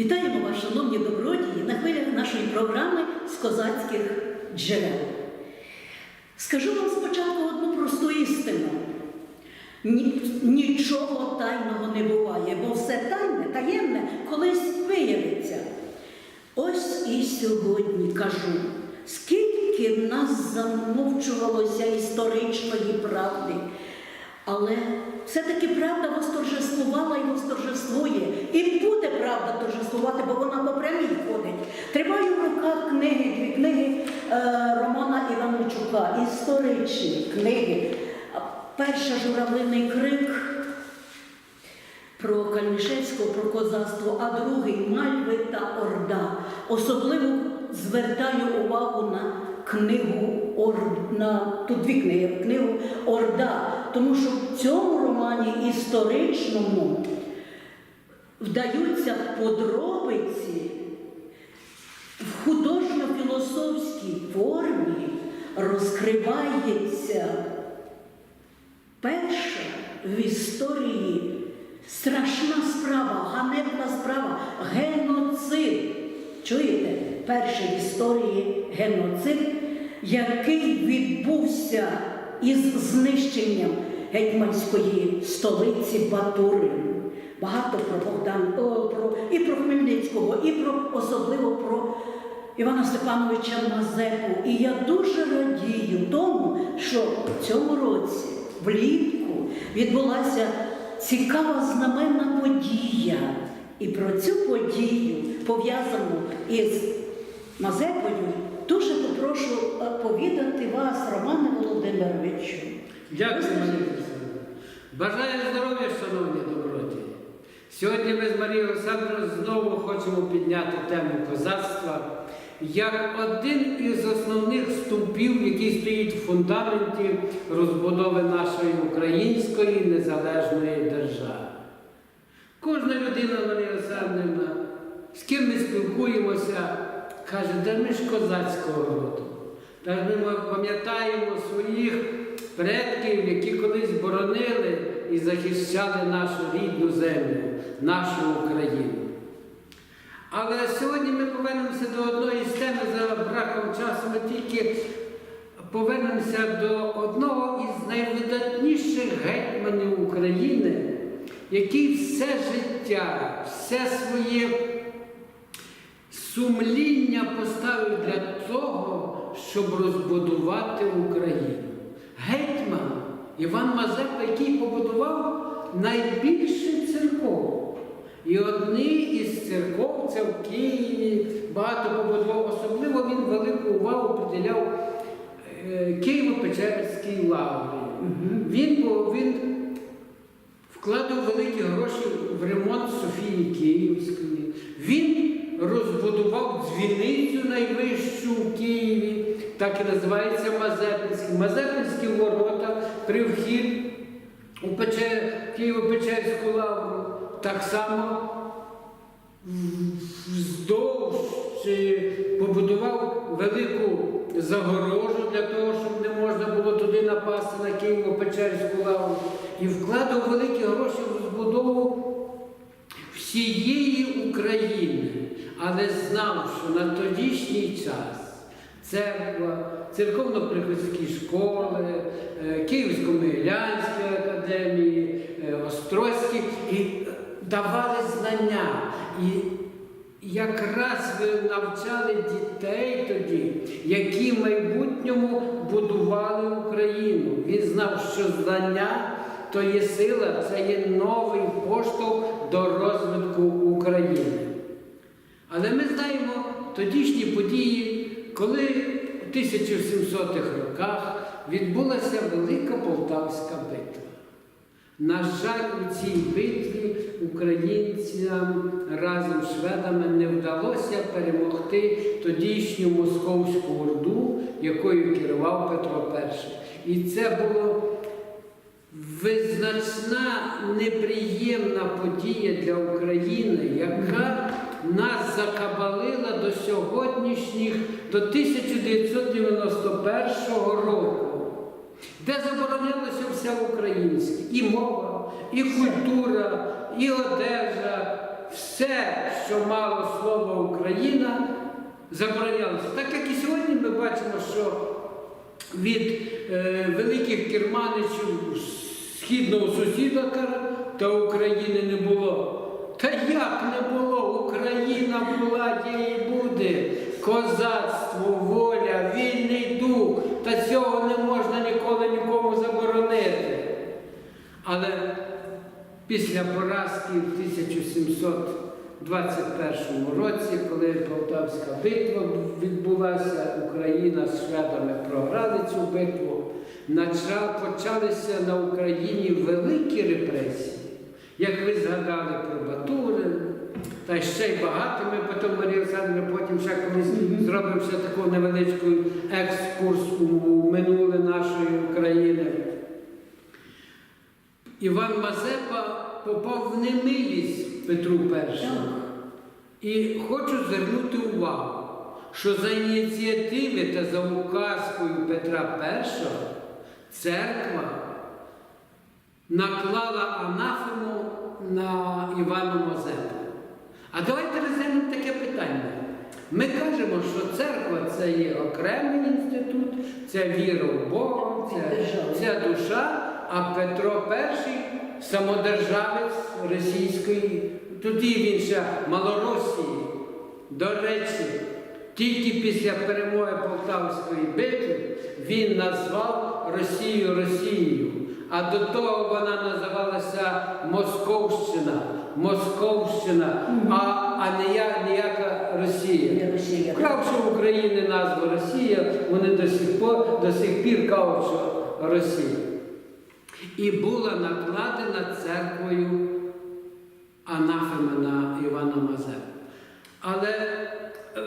Вітаємо вас, шановні добродії, на хвилях нашої програми з козацьких джерел. Скажу вам спочатку одну просту істину. Нічого тайного не буває, бо все тайне, таємне колись виявиться. Ось і сьогодні кажу, скільки нас замовчувалося історичної правди, але все-таки правда восторжествувала і восторжествує. І буде правда торжествувати, бо вона по прямій ходить. Тримаю в руках книги, дві книги е, Романа Іванчука, історичні книги. Перша журавлиний крик про Кальнишевського, про козацтво, а другий Мальви та Орда. Особливо звертаю увагу на книгу Ор... на тут дві книги, книгу Орда, тому що в цьому романі історичному вдаються подробиці в художньо-філософській формі розкривається перша в історії страшна справа, ганебна справа, геноцид. Чуєте? Перший в історії геноцид, який відбувся із знищенням гетьманської столиці Батурин. Багато про Богдан, о, про, і про Хмельницького, і про особливо про Івана Степановича Мазепу. І я дуже радію тому, що в цьому році, влітку, відбулася цікава знаменна подія. І про цю подію, пов'язану із Мазепою, дуже попрошу е, повідати вас, Романе Володимировичу. Дякую, Бажаю здоров'я, шановні добродії. Сьогодні ми з Марією Олександрівною знову хочемо підняти тему козацтва як один із основних стовпів, який стоїть в фундаменті розбудови нашої української незалежної держави. Кожна людина, Марія Олександрівна, з ким ми спілкуємося, каже, де ми ж козацького роду. Та ж ми пам'ятаємо своїх предків, які колись боронили і захищали нашу рідну землю, нашу Україну. Але сьогодні ми повернемося до одної з теми за браком часу. Ми тільки повернемося до одного із найвидатніших гетьманів України, який все життя, все своє сумління поставив для того, щоб розбудувати Україну. Гетьман Іван Мазепа, який побудував найбільше церков. І одні із церков це в Києві багато побудував. Особливо він велику увагу приділяв е, Києво-Печерській лаврі. Він, він вкладав великі гроші в ремонт Софії Київської. Він розбудував дзвіницю найвищу в Києві, так і називається Мазепинський. Мазепинські ворота при вхід у Печер, Києво-Печерську лавру. Так само вздовж побудував велику загорожу для того, щоб не можна було туди напасти на Києво-Печерську лавру. І вкладав великі гроші в розбудову всієї України, але знав, що на тодішній час церква, церковно-приходські школи, е, Київсько-Могилянські академії, е, Острозькі і давали знання. І якраз ви навчали дітей тоді, які в майбутньому будували Україну. Він знав, що знання то є сила, це є новий поштовх до розвитку України. Але ми знаємо тодішні події, коли у 1700-х роках відбулася Велика Полтавська битва. На жаль, у цій битві українцям разом з шведами не вдалося перемогти тодішню московську орду, якою керував Петро І. І це було визначна неприємна подія для України, яка нас закабалила до сьогоднішніх, до 1991 року, де заборонилося все українське, і мова, і культура, і одежа, все, що мало слово Україна, заборонялося. Так як і сьогодні ми бачимо, що від е, великих керманичів східного сусіда та України не було. Та як не було? Україна була, є і буде. Козацтво, воля, вільний дух. Та цього не можна ніколи нікому заборонити. Але після поразки в 1721 році, коли Полтавська битва відбулася, Україна з шведами програли цю битву, почалися на Україні великі репресії. Як ви згадали про Батурин, та ще й багато, ми потім Марія Олександрівна, потім ще колись зробимо ще таку невеличку екскурс у минуле нашої України. Іван Мазепа попав в немилість Петру І. І хочу звернути увагу, що за ініціативи та за указкою Петра І церква наклала анафему на Івана Мазепу. А давайте розглянемо таке питання. Ми кажемо, що церква це є окремий інститут, це віра в Бога, це, це душа, а Петро І самодержавець російської, тоді він ще Малоросії. До речі, тільки після перемоги Полтавської битви він назвав Росію Росією. А до того вона називалася Московщина, Московщина, а, а не я, ніяка Росія. Вкравши в Україні назву Росія, вони до сих пор до сих пір кажуть, що Росія. І була накладена церквою анафема на Івана Мазепу. Але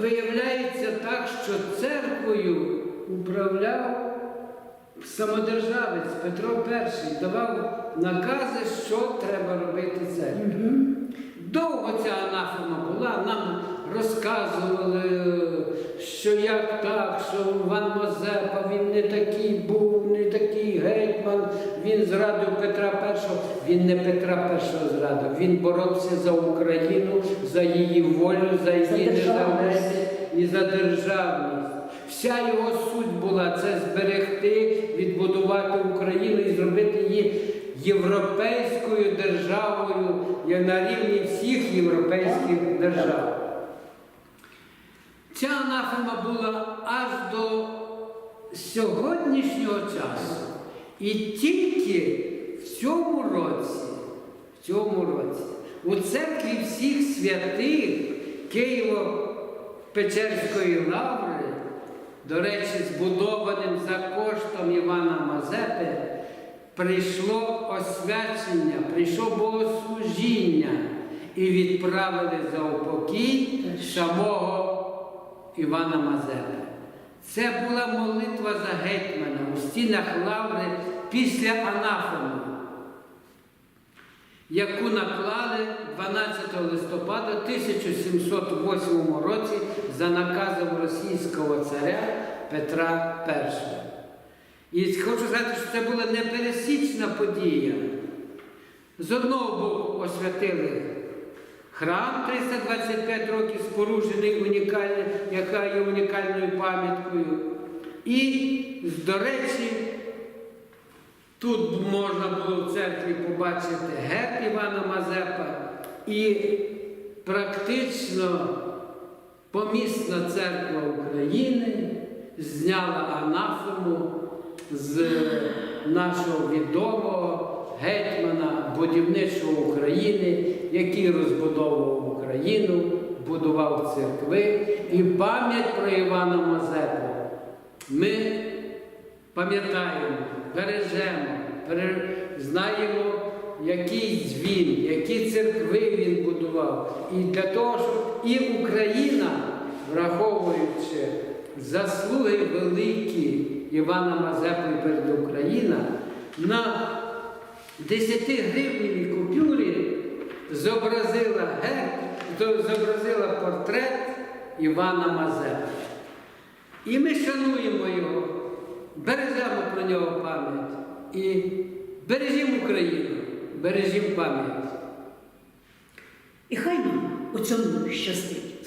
виявляється так, що церквою управляв самодержавець Петро І давав накази, що треба робити церкві. Довго ця анафема була, нам розказували, що як так, що Іван Мазепа, він не такий був, не такий гетьман, він зрадив Петра І. Він не Петра І зрадив, він боровся за Україну, за її волю, за її державність. і за державність. Вся його була це зберегти, відбудувати Україну і зробити її європейською державою на рівні всіх європейських держав. Ця анафема була аж до сьогоднішнього часу. І тільки в цьому році, в цьому році, у церкві всіх святих Києво-Печерської лаври, до речі, збудованим за коштом Івана Мазепи, прийшло освячення, прийшло богослужіння і відправили за упокій самого Івана Мазепи. Це була молитва за гетьмана у стінах лаври після анафеми, яку наклали 12 листопада 1708 році за наказом російського царя Петра І. І хочу сказати, що це була непересічна подія. З одного боку освятили храм 325 років, споруджений унікальний, яка є унікальною пам'яткою. І, до речі, тут можна було в церкві побачити герб Івана Мазепа і практично помісна церква України зняла анафему з нашого відомого гетьмана будівничого України, який розбудовував Україну, будував церкви і пам'ять про Івана Мазепу. Ми пам'ятаємо, бережемо, знаємо, який дзвін, які церкви він будував. І для того, щоб і Україна, враховуючи заслуги великі Івана Мазепи перед Україною, на 10 гривневій купюрі зобразила герб, зобразила портрет Івана Мазепи. І ми шануємо його, бережемо про нього пам'ять і бережімо Україну, бережімо пам'ять. І хай нам у цьому щастить.